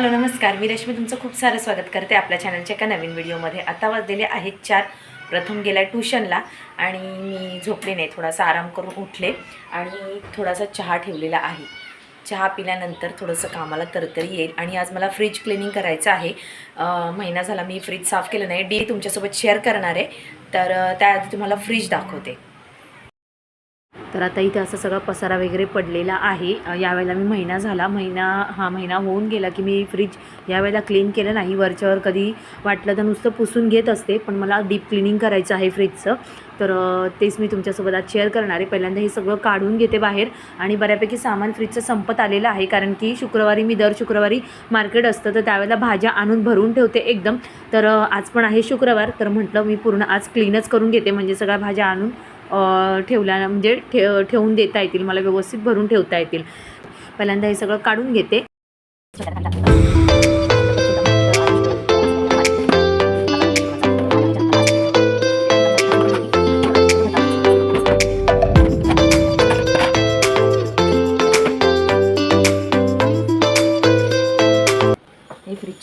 Hello नमस्कार. मी रश्मी तुमचं खूप सारं स्वागत करते आपल्या चॅनलच्या एका नवीन व्हिडिओमध्ये आता वाजलेले आहेत चार. प्रथम गेला ट्युशनला आणि मी झोपले नाही थोडासा आराम करून उठले आणि थोडासा चहा ठेवलेला आहे. चहा पिल्यानंतर थोडंसं कामाला तरतरी येईल आणि आज मला फ्रीज क्लिनिंग करायचं आहे. महिना झाला मी फ्रीज साफ केलं नाही. डे तुमच्यासोबत शेअर करणार आहे. तर त्याआधी तुम्हाला फ्रीज दाखवते. तर आता इथे असं सगळा पसारा वगैरे पडलेला आहे. यावेळेला मी महिना झाला. महिना हा महिना होऊन गेला की मी फ्रीज यावेळेला क्लीन केलं नाही. वरच्यावर कधी वाटलं तर नुसतं पुसून घेत असते पण मला डीप क्लिनिंग करायचं आहे फ्रीजचं तर तेच मी तुमच्यासोबत आज शेअर करणार आहे. पहिल्यांदा हे सगळं काढून घेते बाहेर आणि बऱ्यापैकी सामान फ्रीजचं संपत आलेलं आहे कारण की शुक्रवारी मी दर शुक्रवारी मार्केट असतं तर त्यावेळेला भाज्या आणून भरून ठेवते एकदम. तर आज पण आहे शुक्रवार तर म्हटलं मी पूर्ण आज क्लीनच करून घेते म्हणजे सगळ्या भाज्या आणून ठेवल्या म्हणजे ठे ठेवून देता येतील मला व्यवस्थित भरून ठेवता येतील. पहिल्यांदा हे सगळं काढून घेते.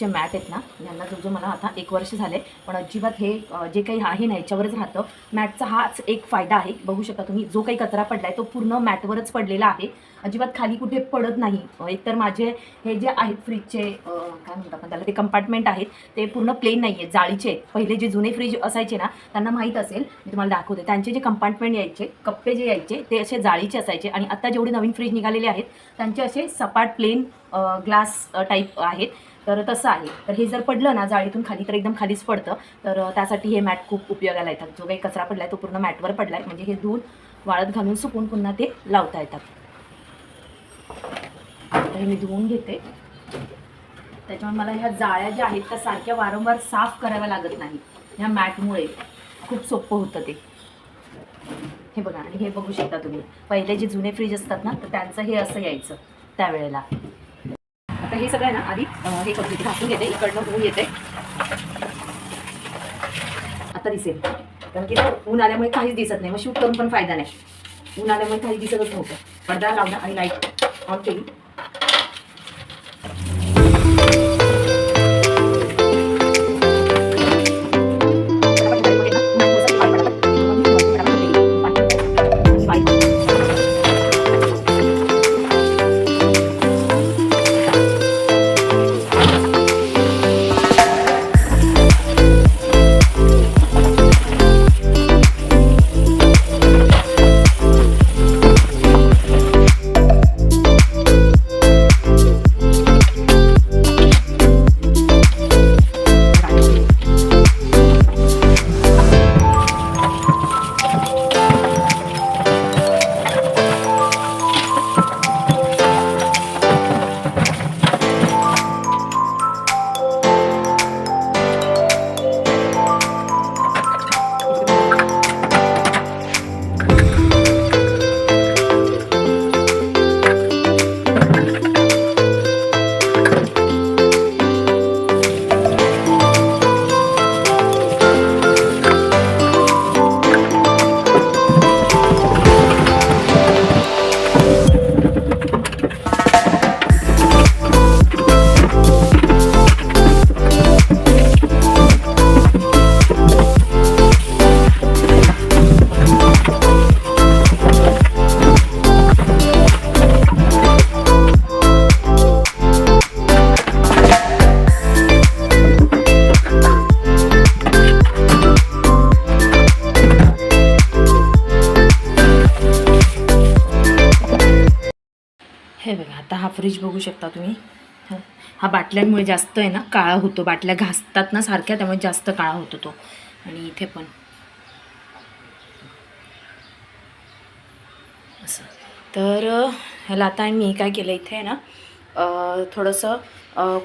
हे मॅट आहेत ना यांना जो मला आता एक वर्ष झाले पण अजिबात हे जे काही आहे ना याच्यावरच राहतं. मॅटचा हाच एक फायदा आहे. बघू शकता तुम्ही जो काही कचरा पडला आहे तो पूर्ण मॅटवरच पडलेला आहे. अजिबात खाली कुठे पडत नाही. एकतर माझे हे जे आहेत फ्रीजचे काय म्हणतात आपण त्याला ते कंपार्टमेंट आहेत ते पूर्ण प्लेन नाही आहेत जाळीचे आहेत. पहिले जे जुने फ्रीज असायचे ना त्यांना माहीत असेल मी तुम्हाला दाखवते. त्यांचे जे कंपार्टमेंट यायचे कप्पे जे यायचे ते असे जाळीचे असायचे. आणि आता जेवढे नवीन फ्रीज निघालेले आहेत त्यांचे असे सपाट प्लेन ग्लास टाईप आहेत. तर तसं आहे. तर हे जर पडलं ना जाळीतून खाली तर एकदम खालीच पडतं. तर त्यासाठी हे मॅट खूप उपयोगाला येतात. जो काही कचरा पडला आहे तो पूर्ण मॅटवर पडला आहे म्हणजे हे धुवून वाळत घालून सुकून पुन्हा ते लावता येतात. आता हे मी धुवून घेते. त्याच्यामुळे मला ह्या जाळ्या ज्या आहेत त्या सारख्या वारंवार साफ कराव्या लागत नाही ह्या मॅटमुळे खूप सोपं होतं ते. हे बघा आणि हे बघू शकता तुम्ही. पहिले जे जुने फ्रीज असतात ना तर त्यांचं हे असं यायचं त्यावेळेला. हे सगळं आहे ना आधी हे करून घेते घासून घेते इकडनं ऊन येते. आता दिसेल. कारण की ऊन आल्यामुळे काहीच दिसत नाही मग शूट करून पण फायदा नाही. ऊन आल्यामुळे काही दिसतच नव्हतं. पडदा लावला आणि लाइट ऑन केली. आता बघू शकता तुम्ही. हा. बाटल्यांमुळे जास्त आहे ना काळा होतो. बाटल्या घासतात ना सारख्या त्यामुळे जास्त काळा होतो तो. आणि इथे पण. असं. तर ह्याला आता मी काय केलं इथे आहे ना थोडंसं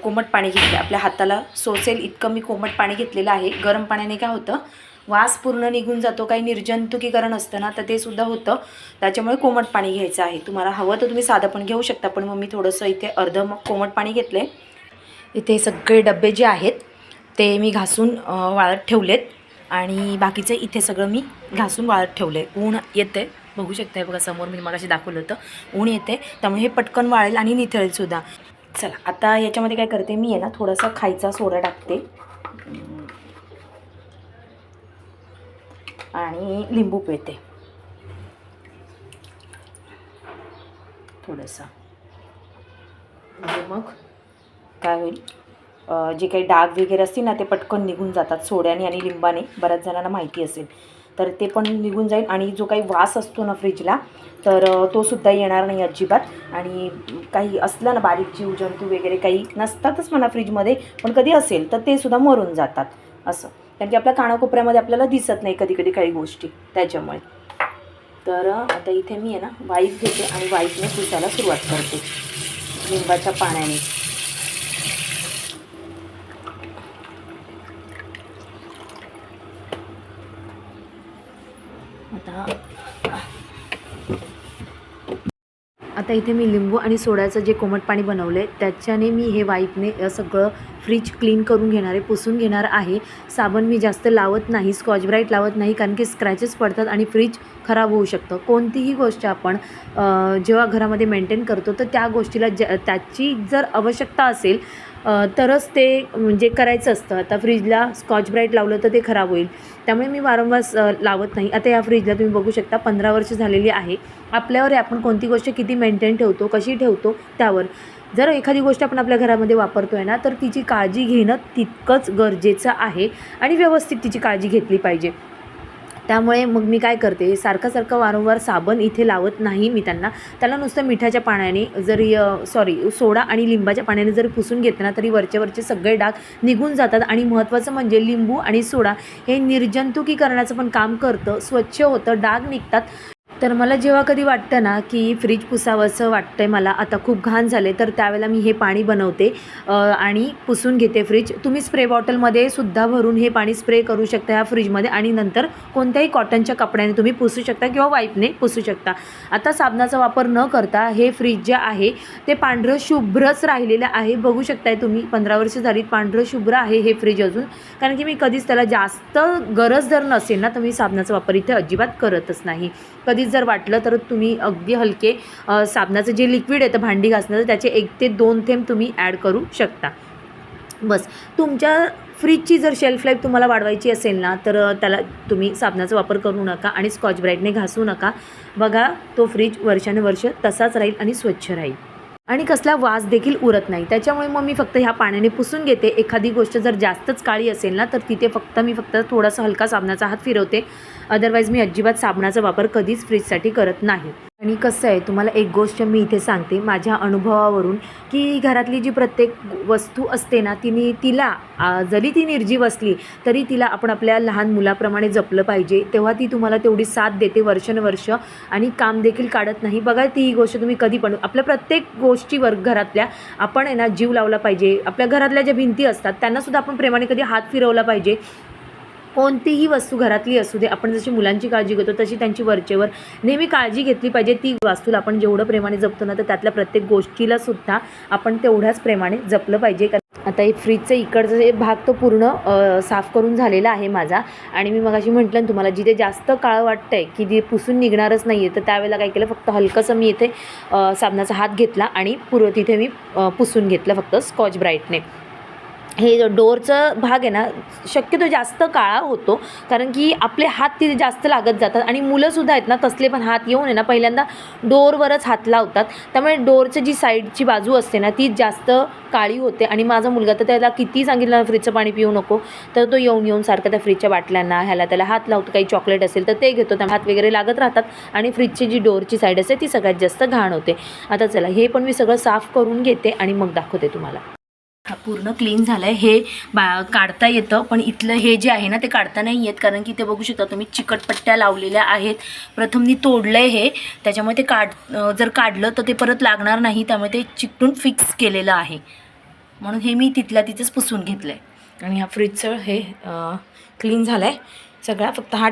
कोमट पाणी घेतलं. आपल्या हाताला सोसेल इतकं मी कोमट पाणी घेतलेलं आहे. गरम पाण्याने काय होतं वास पूर्ण निघून जातो काही निर्जंतुकीकरण असतं ना तर ते सुद्धा होतं. त्याच्यामुळे कोमट पाणी घ्यायचं आहे. तुम्हाला हवं तर तुम्ही साधं पण घेऊ शकता पण मग मी थोडंसं इथे अर्ध मग कोमट पाणी घेतलं आहे इथे सगळे डबे जे आहेत ते मी घासून वाळत ठेवलेत. आणि बाकीचे इथे सगळं मी घासून वाळत ठेवलं आहे ऊन येते बघू शकता बघा समोर मी मगाशी दाखवलं होतं. ऊन येते त्यामुळे हे पटकन वाळेल आणि निथळेल सुद्धा. चला आता याच्यामध्ये काय करते मी आहे ना थोडासा खायचा सोडा टाकते. आणि लिंबू पिळते. थोडंसं. म्हणजे मग काय होईल? जे काही डाग वगैरे असतील ना ते पटकन निघून जातात सोड्याने आणि लिंबाने. बऱ्याच जणांना माहिती असेल. तर ते पण निघून जाईल आणि जो काही वास असतो ना फ्रीजला तर तो सुद्धा येणार नाही अजिबात. आणि काही असलं ना बारीक जीव जंतू वगैरे काही नसतातच म्हणा फ्रीजमध्ये पण कधी असेल तर ते सुद्धा मरून जातात. असं. कारण की आपल्या कानाकोपऱ्यामध्ये आपल्याला दिसत नाही कधी कधी काही गोष्टी त्याच्यामुळे. तर आता इथे मी आहे ना वाईप घेते आणि वाईपने पुसायला सुरुवात करते. लिंबाच्या पाण्याने आता आता इथे मी लिंबू आणि सोड्याचं जे कोमट पाणी बनवलं आहे त्याच्याने मी हे वाईपने सगळं फ्रीज क्लीन करून घेणार आहे पुसून घेणार आहे. साबण मी जास्त लावत नाही स्कॉच ब्राईट लावत नाही कारण की स्क्रॅचेस पडतात आणि फ्रीज खराब होऊ शकतं. कोणतीही गोष्ट आपण जेव्हा घरामध्ये मेंटेन करतो तर त्या गोष्टीला ज त्याची जर आवश्यकता असेल तरच ते म्हणजे करायचं असतं. आता फ्रीजला स्कॉच ब्राईट लावलं तर ते खराब होईल. त्यामुळे मी वारंवार स- लावत नाही. आता या फ्रीजला तुम्ही बघू शकता पंधरा वर्ष झालेली आहे. आपल्यावर आहे आपण कोणती गोष्ट किती मेंटेन ठेवतो कशी ठेवतो त्यावर. जर एखादी गोष्ट आपण आपल्या घरामध्ये वापरतो आहे ना तर तिची काळजी घेणं तितकंच गरजेचं आहे आणि व्यवस्थित तिची काळजी घेतली पाहिजे. त्यामुळे मग मी काय करते सारखं सारखं वारंवार साबण इथे लावत नाही मी त्यांना. त्याला नुसतं मिठाच्या पाण्याने जरी सॉरी सोडा आणि लिंबाच्या पाण्याने जरी पुसून घेतलं ना तरी वरचे वरचे सगळे डाग निघून जातात. आणि महत्त्वाचं म्हणजे लिंबू आणि सोडा हे निर्जंतुकीकरणाचं पण काम करतं. स्वच्छ होतं डाग निघतात. तर मला जेव्हा कधी वाटतं ना की फ्रीज पुसावंसं वाटतंय मला आता खूप घाण झाले तर त्यावेळेला मी हे पाणी बनवते आणि पुसून घेते फ्रीज. तुम्ही स्प्रे बॉटलमध्ये सुद्धा भरून हे पाणी स्प्रे करू शकता ह्या फ्रीजमध्ये आणि नंतर कोणत्याही कॉटनच्या कपड्याने तुम्ही पुसू शकता किंवा वाईपने पुसू शकता. आता साबणाचा वापर न करता हे फ्रीज जे आहे ते पांढरं शुभ्रच राहिलेलं आहे. बघू शकताय तुम्ही पंधरा वर्ष झाली पांढरं शुभ्र आहे हे फ्रीज अजून. कारण की मी कधीच त्याला जास्त गरज जर नसेल ना तर मी साबणाचा वापर इथे अजिबात करतच नाही. कधीच जर वाटलं तर तुम्ही अगदी हलके साबणाचं जे लिक्विड येतं भांडी घासण्याचं त्याचे एक ते दोन थेंब तुम्ही ॲड करू शकता. बस. तुमच्या फ्रीजची जर शेल्फ लाईफ तुम्हाला वाढवायची असेल ना तर त्याला तुम्ही साबणाचा वापर करू नका आणि स्कॉच ब्राईटने घासू नका. बघा तो फ्रीज वर्षानुवर्ष तसाच राहील आणि स्वच्छ राहील. आणि कसला वास देखील उरत नाही. त्याच्यामुळे मग मी फक्त ह्या पाण्याने पुसून घेते. एखादी गोष्ट जर जास्तच काळी असेल ना तर तिथे फक्त मी फक्त थोडासा हलका साबणाचा हात फिरवते. अदरवाईज मी अजिबात साबणाचा वापर कधीच फ्रीजसाठी करत नाही. आणि कसं आहे तुम्हाला एक गोष्ट मी इथे सांगते. माझ्या अनुभवावरून की घरातली जी प्रत्येक वस्तू असते ना तिने तिला जरी ती निर्जीव असली तरी तिला आपण आपल्या लहान मुलाप्रमाणे जपलं पाहिजे. तेव्हा ती तुम्हाला तेवढी साथ देते वर्षानुवर्ष आणि काम देखील काढत नाही. बघा ती ही गोष्ट तुम्ही कधी पण आपल्या प्रत्येक गोष्टीवर घरातल्या आपण आहे ना जीव लावला पाहिजे. आपल्या घरातल्या ज्या भिंती असतात त्यांनासुद्धा आपण प्रेमाने कधी हात फिरवला पाहिजे. कोणतीही वस्तू घरातली असू दे आपण जशी मुलांची काळजी घेतो तशी त्यांची वरचेवर नेहमी काळजी घेतली पाहिजे. ती वास्तूला आपण जेवढं प्रेमाने जपतो ना तर त्यातल्या प्रत्येक गोष्टीला सुद्धा आपण तेवढ्याच प्रेमाने जपलं पाहिजे. कारण आता हे फ्रीजचं इकडचं जे भाग तो पूर्ण साफ करून झालेला आहे माझा. आणि मी मगाशी म्हटलं ना तुम्हाला जिथे जास्त काळं वाटतं आहे की जे पुसून निघणारच नाही आहे तर त्यावेळेला काय केलं फक्त हलकंसं मी इथे साबणाचा हात घेतला आणि पूर्व तिथे मी पुसून घेतलं फक्त स्कॉच ब्राईटने हे डोअरचं भाग आहे ना शक्यतो जास्त काळा होतो. कारण की आपले हात तिथे जास्त लागत जातात आणि मुलंसुद्धा आहेत ना तसले पण हात येऊन आहे ना पहिल्यांदा डोअरवरच हात लावतात. त्यामुळे डोअरचं जी साईडची बाजू असते ना ती जास्त काळी होते. आणि माझा मुलगा तर त्याला किती सांगितलं ना फ्रीजचं पाणी पिऊ नको. तर तो येऊन येऊन सारखं त्या फ्रीजच्या बाटल्यांना ह्याला त्याला हात लावतो. काही चॉकलेट असेल तर ते घेतो. त्या हात वगैरे लागत राहतात. आणि फ्रीजची जी डोअरची साईड असते ती सगळ्यात जास्त घाण होते. आता चला हे पण मी सगळं साफ करून घेते आणि मग दाखवते तुम्हाला. पूर्ण क्लीन झालं आहे हे बा काढता येतं पण इथलं हे जे आहे ना ते काढता नाही येत. कारण की ते बघू शकता तुम्ही चिकटपट्ट्या लावलेल्या आहेत. प्रथम मी तोडलं आहे हे. त्याच्यामुळे ते काढ जर काढलं तर ते परत लागणार नाही. त्यामुळे ते चिकटून फिक्स केलेलं आहे. म्हणून हे मी तिथल्या तिथंच पुसून घेतलं आहे आणि ह्या फ्रीजचं हे क्लीन झालं आहे सगळा फक्त हा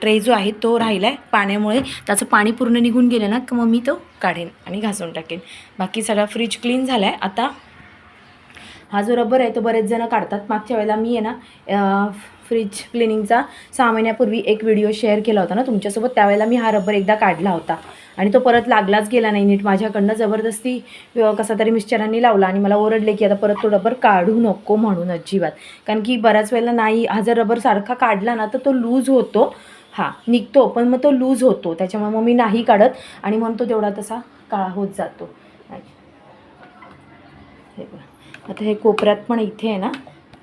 ट्रे जो आहे तो राहिला आहे पाण्यामुळे त्याचं पाणी पूर्ण निघून गेलं ना की मग मी तो काढेन आणि घासून टाकेन. बाकी सगळा फ्रीज क्लीन झाला आहे आता हा जो रबर आहे तो बरेच जणं काढतात. मागच्या वेळेला मी आहे ना फ्रीज क्लिनिंगचा सहा महिन्यापूर्वी एक व्हिडिओ शेअर केला होता ना तुमच्यासोबत. त्यावेळेला मी हा रबर एकदा काढला होता. आणि तो परत लागलाच गेला नाही नीट. माझ्याकडनं जबरदस्ती कसा तरी मिस्टरांनी लावला आणि मला ओरडले की आता परत तो रबर काढू नको म्हणून अजिबात. कारण की बऱ्याच वेळेला नाही हा जर रबर सारखा काढला ना तर तो लूज होतो. हां निघतो पण मग तो लूज होतो. त्याच्यामुळे मग मी नाही काढत आणि म्हणून तो तेवढा तसा काळा होत जातो. हे बघा. आता हे कोपऱ्यात पण इथे आहे ना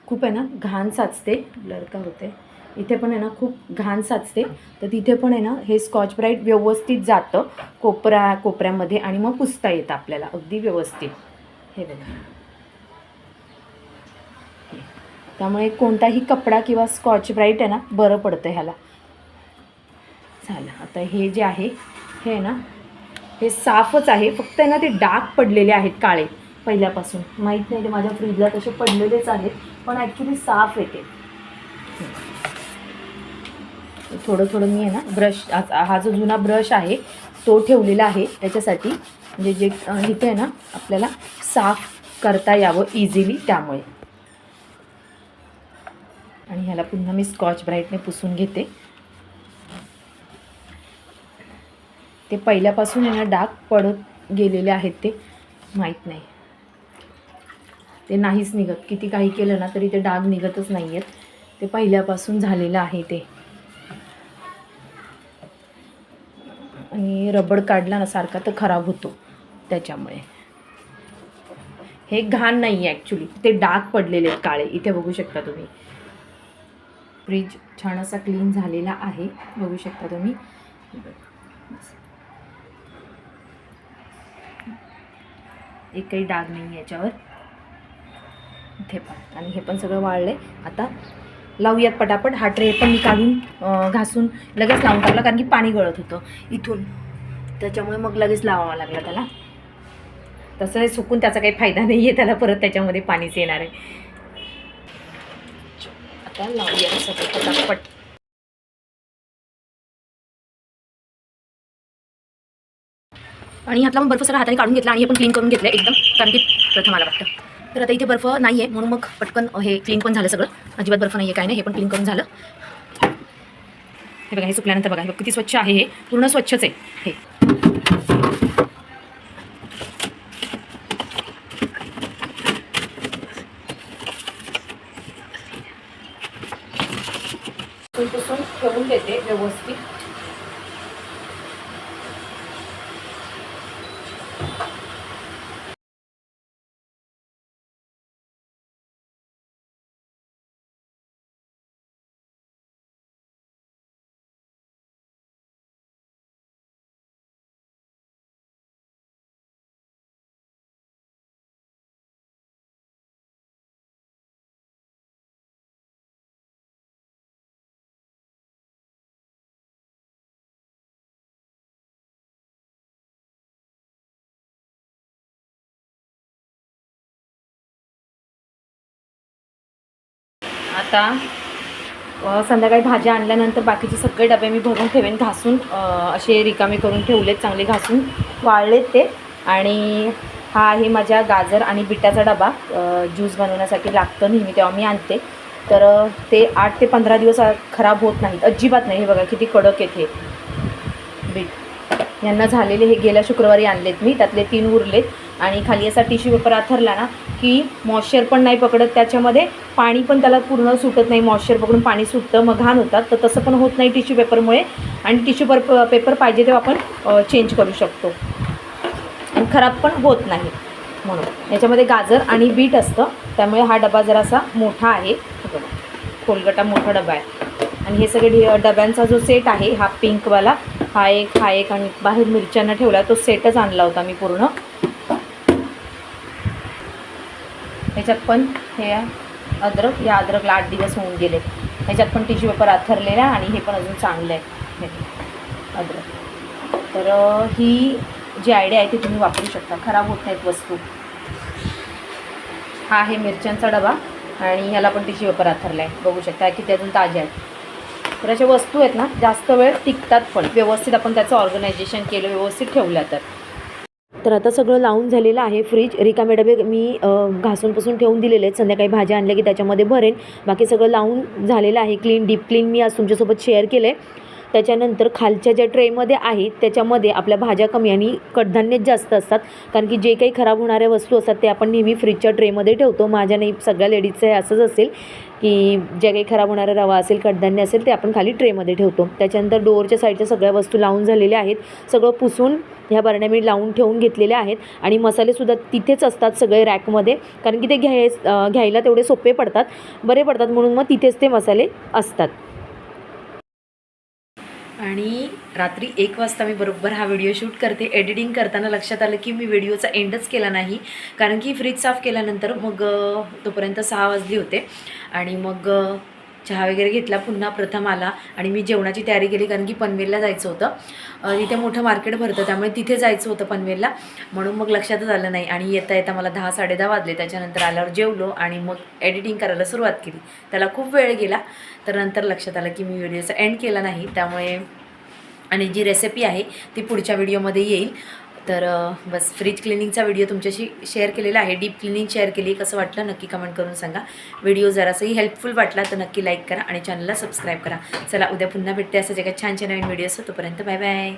खूप आहे ना घाण साचते ब्लर होते. इथे पण आहे ना खूप घाण साचते. तर तिथे पण आहे ना हे स्कॉच ब्राईट व्यवस्थित जातं कोपऱ्या कोपऱ्यामध्ये आणि मग पुसता येतं आपल्याला अगदी व्यवस्थित. हे बघा. त्यामुळे कोणताही कपडा किंवा स्कॉच ब्राईट आहे ना बरं पडतं ह्याला. झालं. आता हे जे आहे हे आहे ना हे साफच आहे. फक्त आहे ना ते डाग पडलेले आहेत काळे. पहिल्यापासून. माहीत नाही ते माझ्या फ्रीजला तसे पडलेलेच आहेत पण ॲक्च्युली साफ येते. थोडं थोडं मी आहे ना ब्रश हा जो जुना ब्रश आहे तो ठेवलेला आहे त्याच्यासाठी. म्हणजे जे इथे आहे ना आपल्याला साफ करता यावं इझिली त्यामुळे. आणि ह्याला पुन्हा मी स्कॉच ब्राईटने पुसून घेते. ते पहिल्यापासून आहे ना डाग पडत गेलेले आहेत ते माहीत नाही. ते नाहीच निघत. किती काही केलं ना तरी ते डाग निघतच नाही आहेत ते पहिल्यापासून झालेलं आहे ते. आणि रबड काढला ना सारखा तर खराब होतो त्याच्यामुळे. हे घाण नाही आहे ॲक्च्युली ते डाग पडलेले आहेत काळे. इथे बघू शकता तुम्ही. फ्रीज छान असा क्लीन झालेला आहे. बघू शकता तुम्ही. एक काही डाग नाही आहे याच्यावर. इथे पण. आणि हे पण सगळं वाळले आता लावूयात पटापट. हा ट्रे पण मी काढून घासून लगेच लावून टाकला कारण की पाणी गळत होतं इथून. त्याच्यामुळे मग लगेच लावावं लागला त्याला. तसं हे सुकून त्याचा काही फायदा नाही आहे त्याला परत त्याच्यामध्ये पाणीच येणार आहे. आता लावूया सगळं पटापट. आणि ह्यातला मग बर्फ सगळा हाताने काढून घेतला आणि हे पण क्लीन करून घेतलं एकदम कारण की प्रथम मला वाटतं. तर आता इथे बर्फ नाही आहे म्हणून मग पटकन हे क्लीन पण झालं सगळं. अजिबात बर्फ नाही आहे काय नाही हे पण क्लीन करून झालं. हे बघा हे सुकल्यानंतर बघा हे बघ किती स्वच्छ आहे हे. पूर्ण स्वच्छच आहे. हे. ठेवून देते व्यवस्थित. आता संध्याकाळी भाज्या आणल्यानंतर बाकीचे सगळे डबे मी भरून ठेवेन घासून. असे रिकामे करून ठेवलेत चांगले घासून वाळलेत ते. आणि हा आहे माझ्या गाजर आणि बिटाचा डबा. ज्यूस बनवण्यासाठी लागतं नेहमी तेव्हा मी आणते. तर ते आठ ते पंधरा दिवस खराब होत नाहीत. अजिबात नाही. हे बघा किती कडक येते बीट. यांना झालेले हे गेल्या शुक्रवारी आणलेत मी. त्यातले तीन उरलेत. आणि खाली असा टिश्यू पेपर आथरला ना की मॉइश्चर पण नाही पकडत त्याच्यामध्ये पाणी पण त्याला पूर्ण सुटत नाही मॉइश्चर पकडून पाणी सुटतं मग घाण होतात. तर तसं पण होत नाही टिश्यू पेपरमुळे आणि टिश्यू पर पेपर पाहिजे तेव्हा आपण चेंज करू शकतो. आणि खराब पण होत नाही म्हणून. याच्यामध्ये गाजर आणि बीट असतं. त्यामुळे हा डबा जरासा मोठा आहे. खोलगटा मोठा डबा आहे. आणि हे सगळे डि- डब्यांचा जो सेट आहे हा पिंकवाला हा एक हा एक आणि बाहेर मिरच्यांना ठेवला तो सेटच आणला होता मी पूर्ण. ह्याच्यात पण हे अद्रक या अद्रकला आठ दिवस होऊन गेले. ह्याच्यात पण टिश्यू पेपर आथरलेला आहे आणि हे पण अजून चांगलं आहे हे अद्रक. तर ही जी आयडिया आहे ती तुम्ही वापरू शकता. खराब होत नाहीत वस्तू. हा आहे मिरच्यांचा डबा आणि ह्याला पण टिश्यू पेपर आथरला आहे बघू शकता की ते अजून ताज्या आहेत. तर अशा वस्तू आहेत ना जास्त वेळ टिकतात पण. व्यवस्थित आपण त्याचं ऑर्गनायझेशन केलं व्यवस्थित ठेवल्या तर. तर आता सगळं लावून झालेलं आहे. फ्रीज रिकामे डबे मी घासूनपासून घासून ठेवून दिलेले आहेत. संध्याकाळी भाज्या आणल्या की त्याच्यामध्ये भरेन. बाकी सगळं लावून झालेलं आहे. क्लीन डीप क्लीन मी आज तुमच्यासोबत शेअर केलं आहे त्याच्यानंतर खालच्या ज्या ट्रेमध्ये आहेत त्याच्यामध्ये आपल्या भाज्या कमी आणि कडधान्यच जास्त असतात. कारण की जे काही खराब होणाऱ्या वस्तू असतात ते आपण नेहमी फ्रीजच्या ट्रेमध्ये ठेवतो. माझ्या नाही सगळ्या लेडीजचं हे असंच असेल की ज्या काही खराब होणारा रवा असेल कडधान्य असेल ते आपण खाली ट्रेमध्ये ठेवतो. त्याच्यानंतर डोअरच्या साईडच्या सगळ्या वस्तू लावून झालेल्या आहेत. सगळं पुसून ह्या बरण्या मी लावून ठेवून घेतलेल्या आहेत. आणि मसालेसुद्धा तिथेच असतात सगळे रॅकमध्ये. कारण की ते घ्याय घ्यायला तेवढे सोपे पडतात बरे पडतात. म्हणून मग तिथेच ते मसाले असतात. आणि रात्री एक वाजता मी बरोबर हा व्हिडिओ शूट करते. एडिटिंग करताना लक्षात आलं की मी व्हिडिओचा एंडच केला नाही. कारण की फ्रीज साफ केल्यानंतर मग तोपर्यंत सहा वाजले होते. आणि मग चहा वगैरे घेतला पुन्हा प्रथम आला आणि मी जेवणाची तयारी केली कारण की पनवेलला जायचं होतं. तिथे मोठं मार्केट भरतं त्यामुळे तिथे जायचं होतं पनवेलला. म्हणून मग लक्षातच आलं नाही आणि येता येता मला दहा साडेदहा वाजले. त्याच्यानंतर आल्यावर जेवलो आणि मग एडिटिंग करायला सुरुवात केली. त्याला खूप वेळ गेला तर नंतर लक्षात आलं की मी व्हिडिओचा एंड केला नाही. त्यामुळे आणि जी रेसिपी आहे ती पुढच्या व्हिडिओमध्ये येईल. तर बस फ्रीज क्लिनिंगचा व्हिडिओ तुमच्याशी शेअर केलेला आहे. डीप क्लिनिंग शेअर केली कसं वाटलं नक्की कमेंट करून सांगा. व्हिडिओ जरासाही हेल्पफुल वाटला तर नक्की लाईक करा आणि चॅनलला सबस्क्राईब करा. चला उद्या पुन्हा भेटते असं जे काही छान छान नवीन व्हिडिओ असतो तोपर्यंत बाय बाय